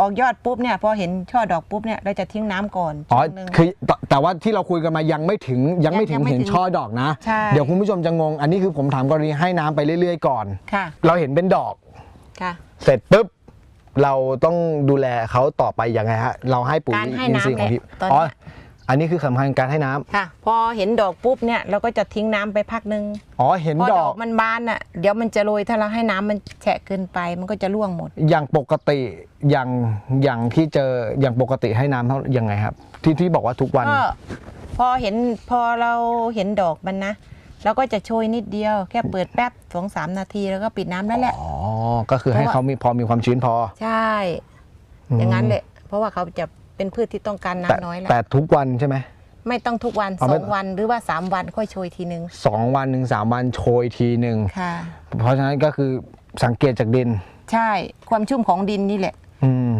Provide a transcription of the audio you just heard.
ออกยอดปุ๊บเนี่ยพอเห็นช่อดอกปุ๊บเนี่ยเราจะทิ้งน้ำก่อนอ๋อช่วงหนึ่ง คือแต่แต่ว่าที่เราคุยกันมายังไม่ถึงยังไม่ถึยังงไม่เห็นถึงช่อดอกนะ ใช่ เดี๋ยวคุณผู้ชมจะงง อันนี้คือผมถามกรณีให้น้ำไปเรื่อยๆก่อน ค่ะเราเห็นเป็นดอก ค่ะ เสร็จปุ๊บ เราต้องดูแลเขาต่อไปยังไงฮะ เราให้ปุ๋ยการให้อินทรีย์น้ำของพี่แหละตอนอ๋อเนี้ยอั นนี้คือสำคัญการให้น้ำค่ะ พอเห็นดอกปุ๊บเนี่ยเราก็จะทิ้งน้ำไปพักหนึ่งอ๋อเห็นพอดดออกกมันบานอะเดี๋ยวมันจะโรยถ้าเราให้น้ำมันแฉะเกินไปมันก็จะร่วงหมด อย่างปกติอย่างอย่างที่เจออย่างปกติให้น้ำเท่ายังไงครับ ที่ที่บอกว่าทุกวัน ก็พอเห็นพอเราเห็นดอกมันนะเราก็จะโชยนิดเดียวแค่เปิดแป๊บสองสามนาทีแล้วก็ปิดน้ำแล้วแหละ อ๋อ ก็คือให้เพราะว่าเขามีพอมีความชื้นพอ ใช่ อย่างนั้นแหละเพราะว่าเขาจะ เป็นพืชที่ต้องการแต่น้ำน้อยแล้วแต่ทุกวันใช่ไหม ไม่ต้องทุกวันอ๋อสไม่ องวันหรือว่าสามวันค่อยโชยทีนึงสองวันหนึ่งสามวันโชยทีหนึ่งค่ะ เพราะฉะนั้นก็คือสังเกตจากดิน ใช่ความชุ่มของดินนี่แหละอืม